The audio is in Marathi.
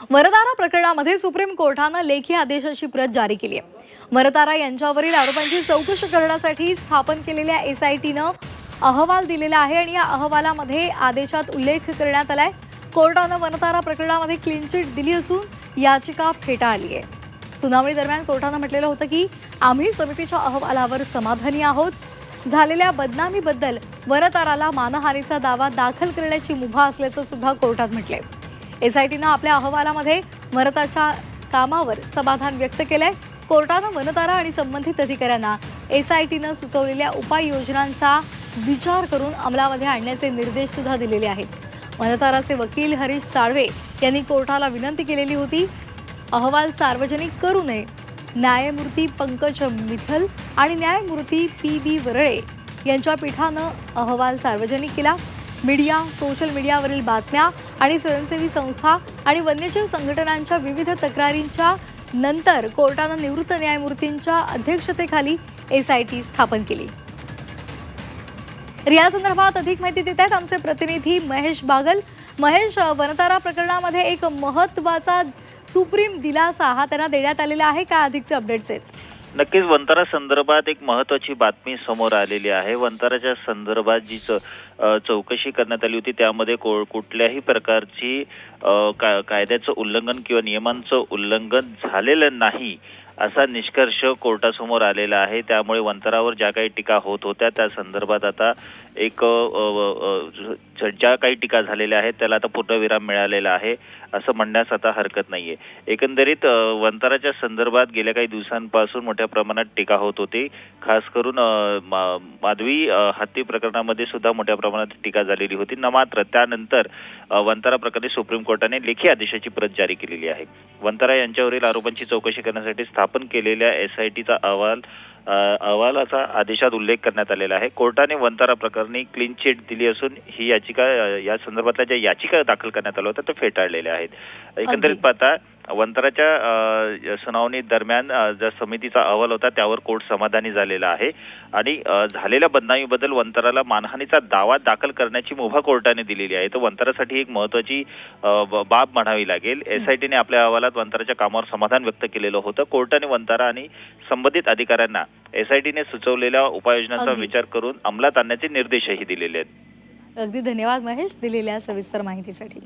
वरदारा प्रकरणामध्ये सुप्रीम कोर्टानं लेखी आदेशाची प्रत जारी केली आहे. वरदारा यांच्यावरील आरोपांची चौकशी करण्यासाठी स्थापन केलेल्या एस आय टीनं अहवाल दिलेला आहे आणि या अहवालामध्ये आदेशात उल्लेख करण्यात आलाय. कोर्टानं वनतारा प्रकरणामध्ये क्लीन चिट दिली असून याचिका फेटाळली आहे. सुनावणी दरम्यान कोर्टानं म्हटलेलं होतं की आम्ही समितीच्या अहवालावर समाधानी आहोत. झालेल्या बदनामीबद्दल वनताराला मानहानीचा दावा दाखल करण्याची मुभा असल्याचं सुद्धा कोर्टात म्हटलंय. एसआयटीनं आपल्या अहवालामध्ये वनताच्या कामावर समाधान व्यक्त केलंय. कोर्टानं वनतारा आणि संबंधित अधिकाऱ्यांना एसआयटीनं सुचवलेल्या उपाययोजनांचा विचार करून अंमलामध्ये आणण्याचे निर्देश सुद्धा दिलेले आहेत. वनताराचे वकील हरीश साळवे यांनी कोर्टाला विनंती केलेली होती अहवाल सार्वजनिक करू नये. न्यायमूर्ती पंकज मिथल आणि न्यायमूर्ती पी बी वरळे यांच्या पीठानं अहवाल सार्वजनिक केला. मीडिया सोशल मीडियावरील बातम्या आणि स्वयंसेवी संस्था आणि वन्यजीव संघटनांच्या विविध तक्रारींच्या नंतर कोर्टानं निवृत्त न्यायमूर्तींच्या अध्यक्षतेखाली एस आय टी स्थापन केली. तर या संदर्भात अधिक माहिती देत आहेत आमचे प्रतिनिधी महेश बागल. महेश वनतारा प्रकरणामध्ये एक महत्त्वाचा सुप्रीम दिलासा हा त्यांना देण्यात आलेला आहे. काय अधिकचे अपडेट्स आहेत? नक्कीच वंतारा संदर्भात एक महत्वाची बातमी समोर आलेली आहे. वंताराच्या संदर्भात जी च- चौकशी करण्यात आली होती त्यामध्ये को- कुठल्याही प्रकारची कायद्याचं उल्लंघन किंवा नियमांचं उल्लंघन झालेलं नाही. असा निष्कर्ष कोर्टासमोर आलेला आहे. त्यामुळे वंतरावर ज्या काही टीका होत होत्या त्या संदर्भात आता एक ज्या काही टीका झालेल्या आहेत त्याला आता पूर्णविराम मिळालेला आहे असं म्हणण्यास आता हरकत नाहीये. एकंदरीत वंतराच्या वंताराच्या संदर्भात गेल्या काही दिवसांपासून मोठ्या प्रमाणात टीका होत होती. खास करून मा- माधवी हत्ती प्रकरणामध्ये सुद्धा मोठ्या प्रमाणात टीका झालेली होती. ना मात्र त्यानंतर अ, वंतारा प्रकरणी सुप्रीम कोर्टाने लेखी आदेशाची प्रत जारी केलेली आहे. वंतारा यांच्यावरील आरोपांची चौकशी करण्यासाठी स्थापन केलेल्या एसआयटीचा अहवाल अ, अहवालाचा आदेशात उल्लेख करण्यात आलेला आहे कोर्टाने वंतारा प्रकरणी क्लीन चिट दिली असून ही याचिका या संदर्भातल्या ज्या याचिका दाखल करण्यात आल्या होत्या त्या फेटाळलेल्या आहेत एकंदरीत. पाहता वंतराच्या सुनावणी दरम्यान ज्या समितीचा अहवाल होता त्यावर कोर्ट समाधानी झालेला आहे. आणि झालेल्या बदनामीबद्दल वंतराला मानहानीचा दावा दाखल करण्याची मुभा कोर्टाने दिलेली आहे. तर वंतरासाठी एक महत्वाची बाब म्हणावी लागेल. एसआयटीने आपल्या अहवालात वंतराच्या कामावर समाधान व्यक्त केलेलं होतं. कोर्टाने वंतारा आणि संबंधित अधिकाऱ्यांना एसआयटीने सुचवलेल्या उपाययोजनांचा. विचार करून अंमलात आणण्याचे निर्देशही दिलेले आहेत. अगदी धन्यवाद महेश दिलेल्या सविस्तर माहितीसाठी.